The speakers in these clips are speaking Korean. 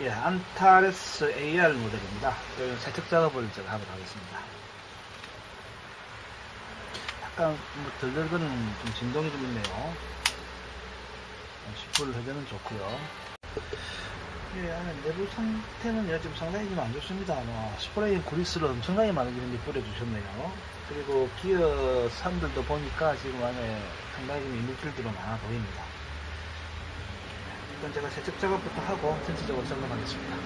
예, 안타레스 AR 모델입니다. 그 세척 작업을 제가 하도록 하겠습니다. 약간 뭐 덜덜거리는 좀 진동이 좀 있네요. 10불 회전은 좋고요. 예, 안에 내부 상태는 요 지금 상당히 좀 안 좋습니다. 뭐, 스프레이 그리스를 엄청나게 많은 분이 뿌려주셨네요. 그리고 기어 산들도 보니까 지금 안에 상당히 좀 이물질들도 많아 보입니다. 일단 제가 세척 작업부터 하고 전체적으로 점검하겠습니다.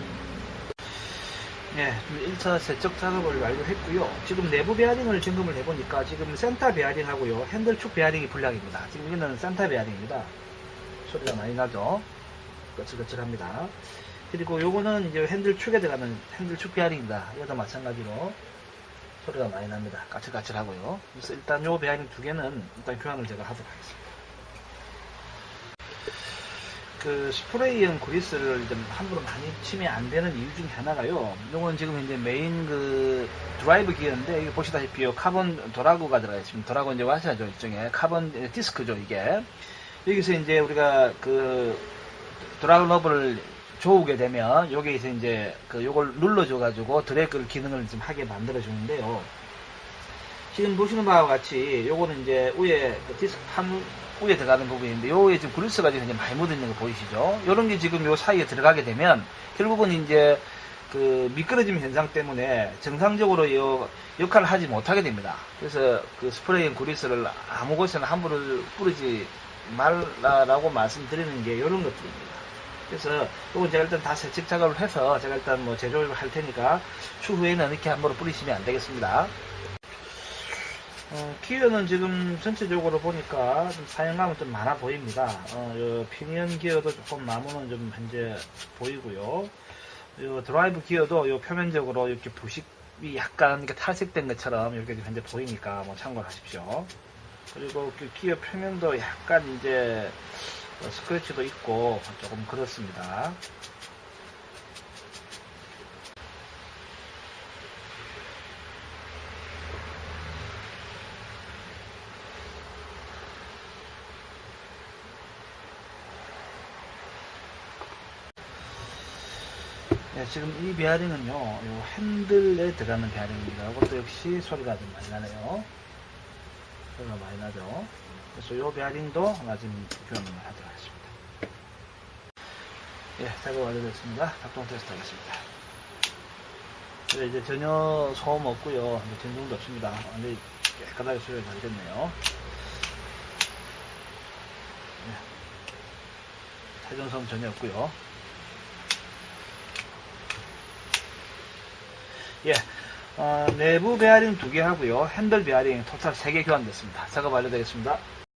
네, 1차 세척 작업을 완료했고요. 지금 내부 베어링을 점검을 해보니까 지금 센터 베어링하고요. 핸들 축 베어링이 불량입니다. 지금 이거는 센터 베어링입니다. 소리가 많이 나죠? 거칠거칠합니다. 그리고 요거는 이제 핸들 축에 들어가는 핸들 축 베어링입니다. 이것도 마찬가지로 소리가 많이 납니다. 까칠까칠하고요. 그래서 일단 요 베어링 두 개는 일단 교환을 제가 하도록 하겠습니다. 그 스프레이형 그리스를 좀 함부로 많이 치면 안 되는 이유 중에 하나가요. 요건 지금 이제 메인 그 드라이브 기어인데 이게 보시다시피 요 카본 도라구가 들어가 있습니다. 도라구 이제 와셔죠 일종의 카본 디스크죠 이게. 여기서 이제 우리가 그 드라그 러브를 조우게 되면 여기에서 이제 그 요걸 눌러줘 가지고 드래그 기능을 좀 하게 만들어 주는데요. 지금 보시는 바와 같이 요거는 이제 위에 그 디스크 한 위에 들어가는 부분인데 요에 지금 그루스가 지금 많이 묻어 있는 거 보이시죠? 요런 게 지금 요 사이에 들어가게 되면 결국은 이제 그 미끄러짐 현상 때문에 정상적으로 요 역할을 하지 못하게 됩니다. 그래서 그 스프레이인 그리스를 아무 곳에나 함부로 뿌리지 말라라고 말씀드리는 게 이런 것들입니다. 그래서 이건 제가 일단 다 세척 작업을 해서 제가 일단 뭐 제조를 할 테니까 추후에는 이렇게 함부로 뿌리시면 안 되겠습니다. 어, 기어는 지금 전체적으로 보니까 좀 사용감은 좀 많아 보입니다. 어, 요 피니언 기어도 조금 나무는 좀 현재 보이고요. 요 드라이브 기어도 요 표면적으로 이렇게 부식이 약간 이렇게 탈색된 것처럼 이렇게 현재 보이니까 뭐 참고를 하십시오. 그리고 그 기어 표면도 약간 이제 어, 스크래치도 있고 조금 그렇습니다. 네, 지금 이 베어링은요, 요 핸들에 들어가는 베어링입니다. 이것도 역시 소리가 좀 많이 나네요. 소리가 많이 나죠. 그래서 요 베어링도 지금 교환을 하도록 하겠습니다. 예, 작업 완료됐습니다. 작동 테스트 하겠습니다. 네, 이제 전혀 소음 없고요. 이제 진동도 없습니다. 완전히 깨끗하게 수리가 잘 됐네요. 네. 퇴전 소음 전혀 없고요. 예. 어, 내부 베어링 두 개 하고요. 핸들 베어링 토탈 3개 교환됐습니다. 작업 완료되겠습니다.